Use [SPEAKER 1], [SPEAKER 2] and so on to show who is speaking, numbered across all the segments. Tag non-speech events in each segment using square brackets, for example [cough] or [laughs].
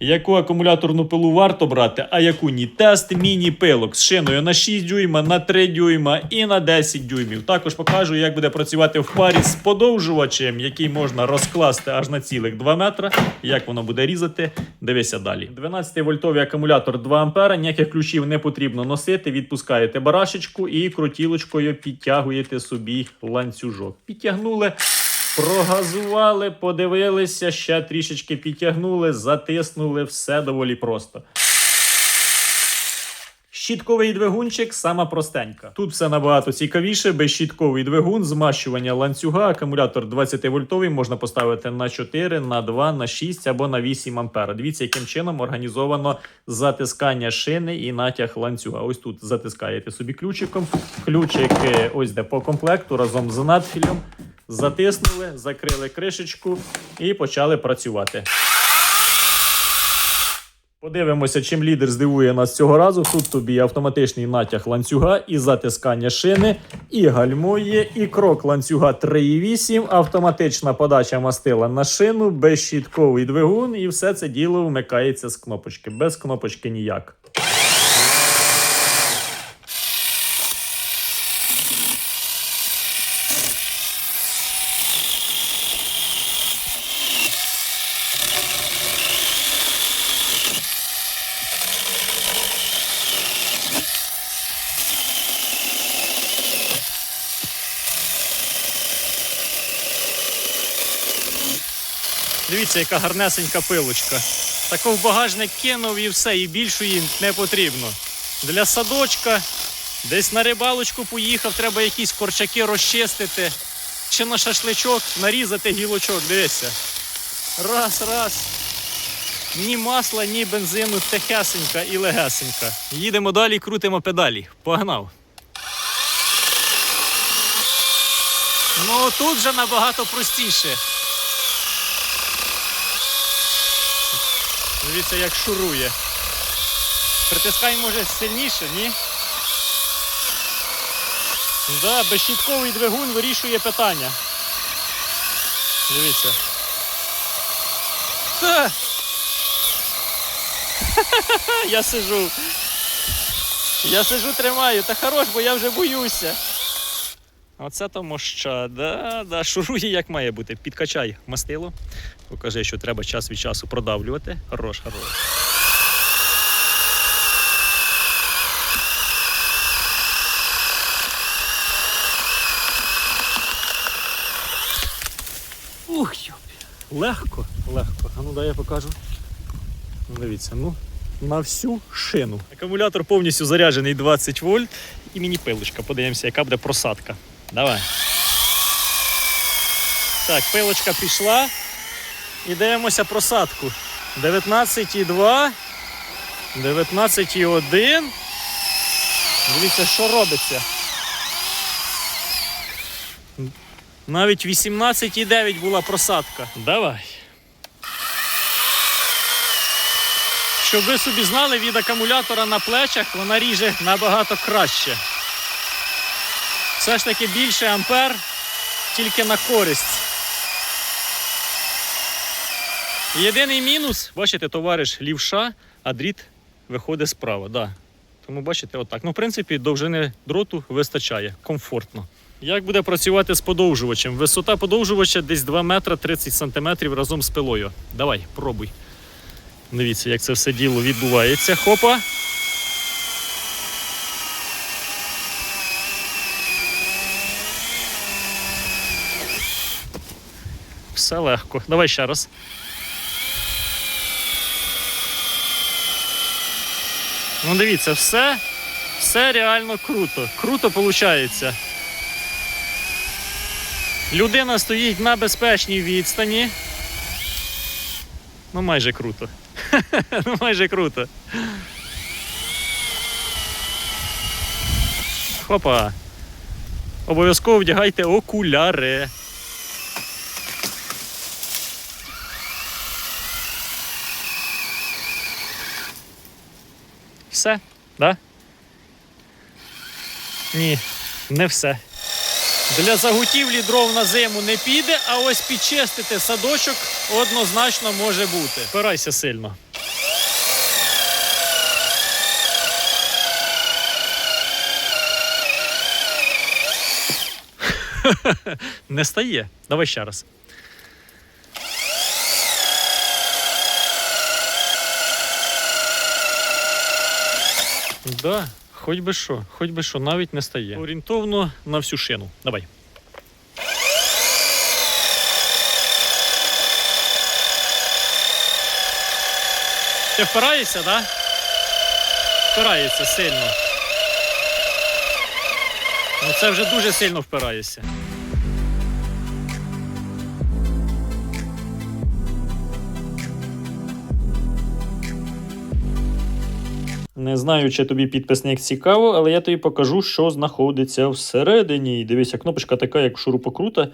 [SPEAKER 1] Яку акумуляторну пилу варто брати, а яку ні? Тест міні-пилок з шиною на 6 дюйма, на 3 дюйма і на 10 дюймів. Також покажу, як буде працювати в парі з подовжувачем, який можна розкласти аж на цілих 2 метра. Як воно буде різати, дивися далі. 12-вольтовий акумулятор 2 ампера, ніяких ключів не потрібно носити. Відпускаєте барашечку і крутілочкою підтягуєте собі ланцюжок. Підтягнули. Прогазували, подивилися, ще трішечки підтягнули, затиснули, все доволі просто. Щітковий двигунчик сама простенька. Тут все набагато цікавіше. Безщітковий двигун, змащування ланцюга, акумулятор 20-вольтовий можна поставити на 4, на 2, на 6 або на 8 ампер. Дивіться, яким чином організовано затискання шини і натяг ланцюга. Ось тут затискаєте собі ключиком. Ключик е, ось де по комплекту разом з надфілем. Затиснули, закрили кришечку і почали працювати. Подивимося, чим лідер здивує нас цього разу. Тут тобі автоматичний натяг ланцюга і затискання шини, і гальмує, і крок ланцюга 3,8, автоматична подача мастила на шину, безщітковий двигун, і все це діло вмикається з кнопочки. Без кнопочки ніяк. Дивіться, яка гарнесенька пилочка. Таку в багажник кинув і все, і більшої не потрібно. Для садочка, десь на рибалочку поїхав, треба якісь корчаки розчистити. Чи на шашличок нарізати гілочок, дивися. Раз, раз. Ні масла, ні бензину, тихесенька і легесенька. Їдемо далі, крутимо педалі. Погнав. Ну тут вже набагато простіше. Дивіться, як шурує. Притискай може сильніше, ні? Да, безщітковий двигун вирішує питання. Дивіться. Та! [laughs] Я сижу. Я сижу, тримаю. Та хорош, бо я вже боюся. Оце то моща, да, да, шурує як має бути. Підкачай мастило. Покажи, що треба час від часу продавлювати. Хорош, хорош. Ух, йопі. Легко, легко. А ну дай я покажу. Дивіться, ну, на всю шину. Акумулятор повністю заряджений 20 вольт і міні-пилочка. Подивимося, яка буде просадка. Давай. Так, пилочка пішла. І дивимося просадку. 19,2. 19,1. Дивіться, що робиться. Навіть 18,9 була просадка. Давай. Щоб ви собі знали, від акумулятора на плечах вона ріже набагато краще. Все ж таки більше ампер тільки на користь. Єдиний мінус, бачите, товариш лівша, а дріт виходить справа. Да. Тому бачите, отак. Ну, в принципі, довжини дроту вистачає, комфортно. Як буде працювати з подовжувачем? Висота подовжувача десь 2 метра 30 сантиметрів разом з пилою. Давай, пробуй. Дивіться, як це все діло відбувається. Хопа. Все легко. Давай ще раз. Ну, дивіться, все, все реально круто. Круто виходить. Людина стоїть на безпечній відстані. Ну, майже круто. [laughs] ну, майже круто. Хопа. Обов'язково вдягайте окуляри. все, да? Ні, не все. Для загутівлі дров на зиму не піде, а ось підчистити садочок однозначно може бути. Спирайся сильно. [laughs] Не стає. Давай ще раз. Да, хоч би що, хоч би що, навіть не стає. Орієнтовно на всю шину. Давай. Ти впираєшся, так? Да? Впирається сильно. Ну це вже дуже сильно впираєшся. Не знаю, чи тобі підписник цікаво, але я тобі покажу, що знаходиться всередині. Дивися, кнопочка така, як шурупокрута,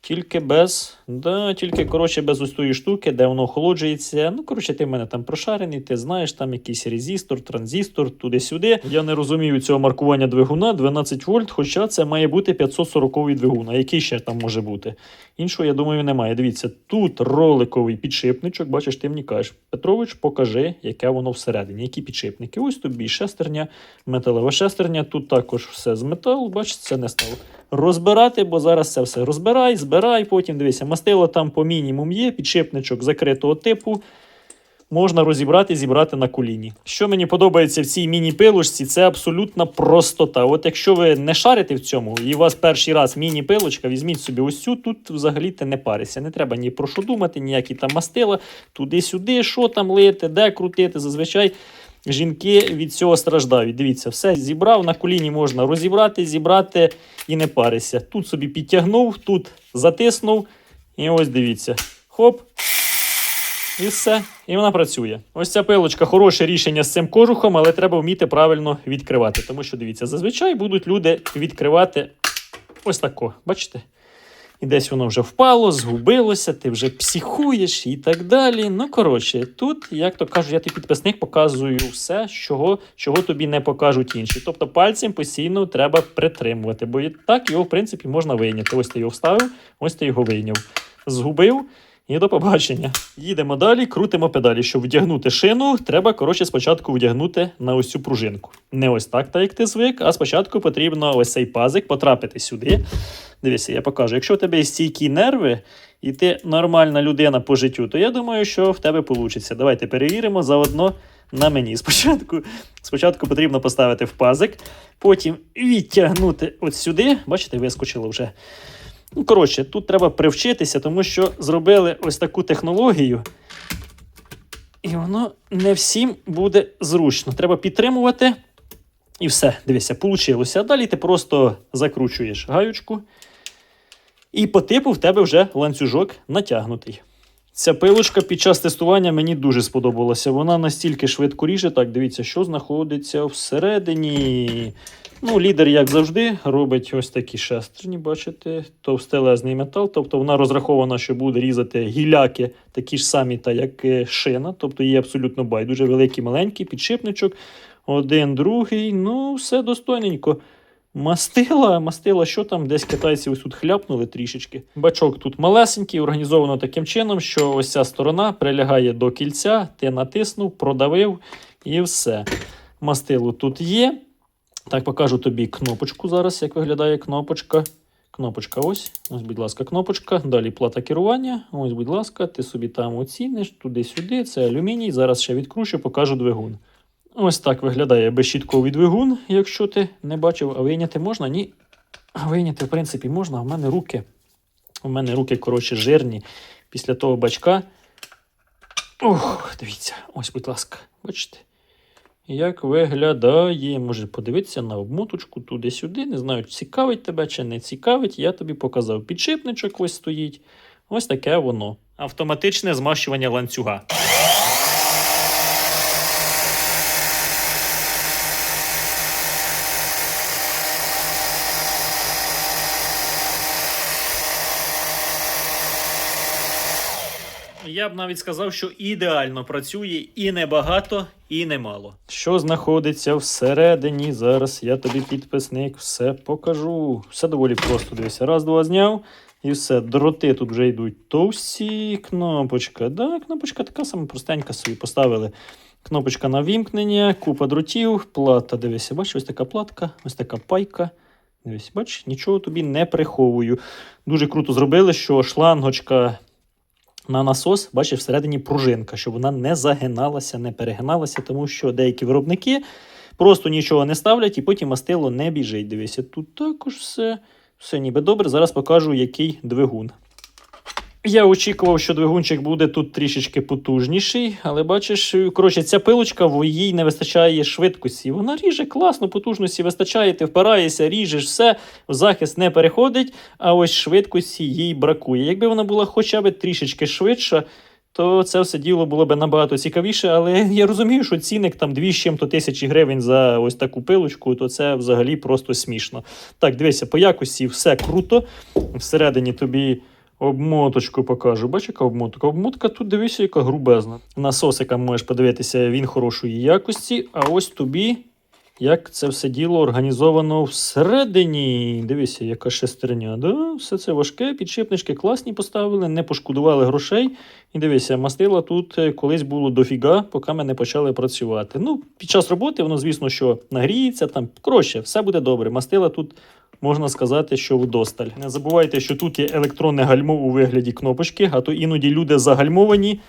[SPEAKER 1] тільки без. Да, тільки коротше, без ось тої штуки, де воно охолоджується. Ну, коротше, ти в мене там прошарений, ти знаєш, там якийсь резистор, транзистор, туди-сюди. Я не розумію цього маркування двигуна 12 вольт, хоча це має бути 540 двигун. А який ще там може бути? Іншого, я думаю, немає. Дивіться, тут роликовий підшипничок. Бачиш, ти мені кажеш, Петрович, покажи, яке воно всередині, які підшипники. Ось тобі шестерня, металева шестерня. Тут також все з металу. Бачиш, це не стало розбирати, бо зараз це все розбирай, збирай. Потім дивися, мастило там по мінімум є, підшипничок закритого типу. Можна розібрати, зібрати на коліні. Що мені подобається в цій міні-пилочці, це абсолютна простота. От якщо ви не шарите в цьому, і у вас перший раз міні-пилочка, візьміть собі ось цю, тут взагалі ти не парися. Не треба ні про що думати, ніякі там мастила, туди-сюди, що там лити, де крутити. Зазвичай жінки від цього страждають. Дивіться, все зібрав, на коліні можна розібрати, зібрати і не парися. Тут собі підтягнув, тут затиснув. І ось дивіться. Хоп. І все, і вона працює. Ось ця пилочка хороше рішення з цим кожухом, але треба вміти правильно відкривати. Тому що дивіться, зазвичай будуть люди відкривати ось тако. Бачите? І десь воно вже впало, згубилося, ти вже психуєш і так далі. Ну, коротше, тут, як то кажуть, я тобі підписник показую все, чого, чого тобі не покажуть інші. Тобто пальцем постійно треба притримувати, бо і так його, в принципі, можна вийняти. Ось ти його вставив, ось ти його вийняв. Згубив. І до побачення. Їдемо далі, крутимо педалі. Щоб вдягнути шину, треба коротше спочатку вдягнути на ось цю пружинку. Не ось так, так як ти звик, а спочатку потрібно ось цей пазик потрапити сюди. Дивися, я покажу. Якщо в тебе є стійкі нерви, і ти нормальна людина по життю, то я думаю, що в тебе вийде. Давайте перевіримо заодно на мені. Спочатку, спочатку потрібно поставити в пазик, потім відтягнути от сюди. Бачите, вискочило вже. Ну, коротше, тут треба привчитися, тому що зробили ось таку технологію. І воно не всім буде зручно. Треба підтримувати. І все, дивися, вийшло. А далі ти просто закручуєш гаючку. І по типу в тебе вже ланцюжок натягнутий. Ця пилочка під час тестування мені дуже сподобалася. Вона настільки швидко ріже. Так, дивіться, що знаходиться всередині. Ну, лідер, як завжди, робить ось такі шестерні, бачите, товстелезний метал. Тобто вона розрахована, що буде різати гіляки, такі ж самі, та як е, шина. Тобто є абсолютно байдуже великий, маленький підшипничок. Один, другий. Ну, все достойненько. Мастила, мастила, що там, десь китайці ось тут хляпнули трішечки. Бачок тут малесенький, організовано таким чином, що ось ця сторона прилягає до кільця, ти натиснув, продавив і все. Мастило тут є. Так, покажу тобі кнопочку зараз, як виглядає кнопочка. Кнопочка ось. Ось, будь ласка, кнопочка. Далі плата керування. Ось, будь ласка, ти собі там оціниш туди-сюди. Це алюміній. Зараз ще відкручу, покажу двигун. Ось так виглядає безщітковий двигун, якщо ти не бачив, а вийняти можна? Ні. Вийняти, в принципі, можна. У мене руки. У мене руки, коротше, жирні. Після того бачка. Ох, дивіться, ось, будь ласка, бачите? Як виглядає? Може подивитися на обмоточку туди-сюди. Не знаю, цікавить тебе чи не цікавить. Я тобі показав. Підшипничок ось стоїть. Ось таке воно. Автоматичне змащування ланцюга. Я б навіть сказав, що ідеально працює і не багато, і не мало. Що знаходиться всередині? Зараз я тобі підписник все покажу. Все доволі просто дивися. Раз, два зняв. І все, дроти тут вже йдуть товсті. Кнопочка. Да, кнопочка така сама простенька собі поставили. Кнопочка на вімкнення, купа дротів, плата. Дивися, бачиш, ось така платка, ось така пайка. Дивись, бач, нічого тобі не приховую. Дуже круто зробили, що шлангочка на насос, бачиш, всередині пружинка, щоб вона не загиналася, не перегиналася, тому що деякі виробники просто нічого не ставлять і потім мастило не біжить. Дивися, тут також все, все ніби добре. Зараз покажу, який двигун. Я очікував, що двигунчик буде тут трішечки потужніший, але бачиш, коротше, ця пилочка, в їй не вистачає швидкості. Вона ріже класно, потужності вистачає, ти впираєшся, ріжеш все, в захист не переходить, а ось швидкості їй бракує. Якби вона була хоча б трішечки швидша, то це все діло було б набагато цікавіше, але я розумію, що цінник там 2 з чим-то тисячі гривень за ось таку пилочку, то це взагалі просто смішно. Так, дивися, по якості все круто. Всередині тобі обмоточку покажу. Бачиш, яка обмотка? Обмотка тут дивися, яка грубезна. Насосика можеш подивитися, він хорошої якості. А ось тобі, як це все діло організовано всередині. Дивися, яка шестерня. Да? Все це важке, підшипнички класні поставили, не пошкодували грошей. І дивися, мастила тут е, колись було дофіга, поки ми не почали працювати. Ну, під час роботи воно, звісно, що нагріється там. Коротше, все буде добре. Мастила тут можна сказати, що вдосталь. Не забувайте, що тут є електронне гальмо у вигляді кнопочки, а то іноді люди загальмовані.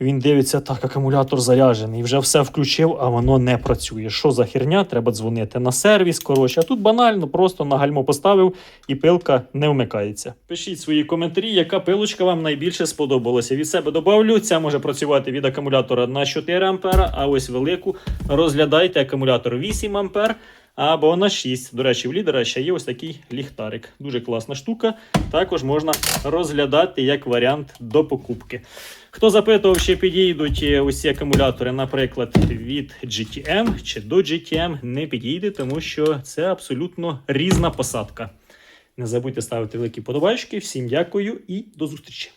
[SPEAKER 1] Він дивиться, так, акумулятор заряджений, вже все включив, а воно не працює. Що за херня? Треба дзвонити на сервіс. Коротше, а тут банально, просто на гальмо поставив і пилка не вмикається. Пишіть свої коментарі, яка пилочка вам найбільше сподобалася. Від себе добавлю. Ця може працювати від акумулятора на 4 ампера, а ось велику розглядайте акумулятор 8 ампер. Або на 6. До речі, в лідера ще є ось такий ліхтарик. Дуже класна штука. Також можна розглядати як варіант до покупки. Хто запитував, чи підійдуть е, усі акумулятори, наприклад, від GTM чи до GTM, не підійде, тому що це абсолютно різна посадка. Не забудьте ставити великі подобачки. Всім дякую і до зустрічі!